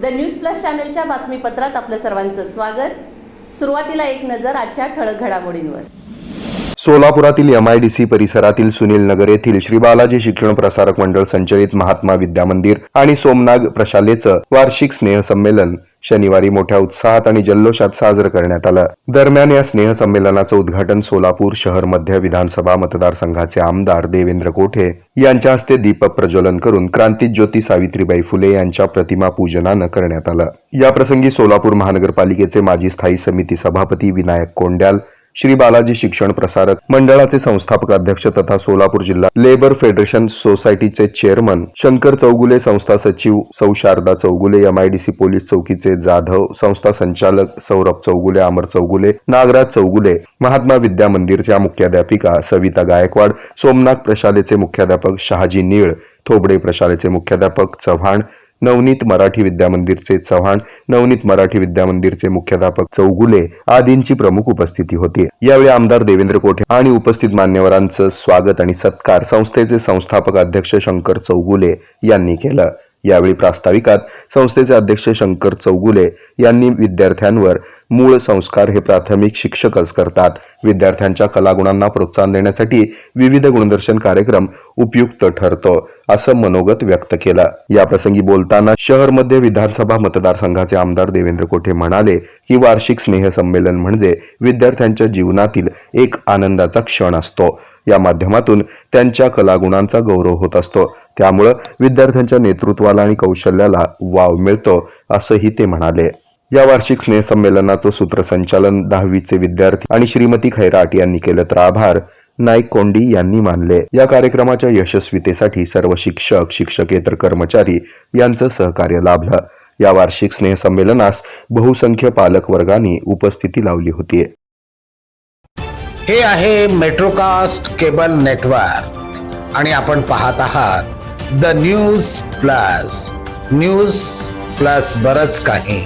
The news plus चॅनलच्या बातमीपत्रात आपलं सर्वांचं स्वागत. सुरुवातीला एक नजर आजच्या ठळक घडामोडींवर. सोलापुरातील एम आयडीसी परिसरातील सुनील नगर येथील श्री बालाजी शिक्षण प्रसारक मंडळ संचलित महात्मा विद्या मंदिर आणि सोमनाग प्रशालेचं वार्षिक स्नेहसंमेलन शनिवारी मोठ्या उत्साहात आणि जल्लोषात साजरं करण्यात आलं. दरम्यान या स्नेहसंमेलनाचं उद्घाटन सोलापूर शहर मध्य विधानसभा मतदारसंघाचे आमदार देवेंद्र कोठे यांच्या हस्ते दीपक प्रज्वलन करून क्रांतीज्योती सावित्रीबाई फुले यांच्या प्रतिमा पूजनानं करण्यात आलं. याप्रसंगी सोलापूर महानगरपालिकेचे माजी स्थायी समिती सभापती विनायक कोंड्याल श्री बालाजी शिक्षण प्रसारक मंडळाचे संस्थापक अध्यक्ष तथा सोलापूर जिल्हा लेबर फेडरेशन सोसायटीचे चेअरमन शंकर चौगुले संस्था सचिव सौ शारदा चौगुले एमआयडीसी पोलीस चौकीचे जाधव संस्था संचालक सौरभ चौगुले अमर चौगुले नागराज चौगुले महात्मा विद्या मंदिरच्या मुख्याध्यापिका सविता गायकवाड सोमनाथ प्रशालेचे मुख्याध्यापक शहाजी नीळ थोबडे प्रशालेचे मुख्याध्यापक चव्हाण नवनीत मराठी विद्या मंदिरचे चव्हाण नवनीत मराठी विद्या मंदिरचे मुख्याध्यापक चौगुले आदींची प्रमुख उपस्थिती होती. यावेळी आमदार देवेंद्र कोठे आणि उपस्थित मान्यवरांचं स्वागत आणि सत्कार संस्थेचे संस्थापक अध्यक्ष शंकर चौगुले यांनी केलं. यावेळी प्रास्ताविकात संस्थेचे अध्यक्ष शंकर चौगुले यांनी विद्यार्थ्यांवर मूळ संस्कार हे प्राथमिक शिक्षकच करतात. विद्यार्थ्यांच्या कलागुणांना प्रोत्साहन देण्यासाठी विविध गुणदर्शन कार्यक्रम उपयुक्त ठरतो असं मनोगत व्यक्त केलं. याप्रसंगी बोलताना शहर मध्य विधानसभा मतदारसंघाचे आमदार देवेंद्र कोठे म्हणाले की वार्षिक स्नेहसंमेलन म्हणजे विद्यार्थ्यांच्या जीवनातील एक आनंदाचा क्षण असतो. या माध्यमातून त्यांच्या कलागुणांचा गौरव होत असतो. त्यामुळं विद्यार्थ्यांच्या नेतृत्वाला आणि कौशल्याला वाव मिळतो असंही ते म्हणाले. या वार्षिक स्नेहसंमेलनाचं सूत्रसंचालन दहावीचे विद्यार्थी आणि श्रीमती खैराट यांनी केलं तर आभार. नाईक कोंडी यांनी मानले. या कार्यक्रमाच्या यशस्वीतेसाठी सर्व शिक्षक शिक्षकेतर कर्मचारी यांचं सहकार्य लाभलं. या वार्षिक स्नेहसंमेलनास बहुसंख्य पालक वर्गांनी उपस्थिती लावली होती. हे आहे मेट्रोकास्ट केबल नेटवर्क आणि आपण पाहत आहात the news plus. News plus बरच काही.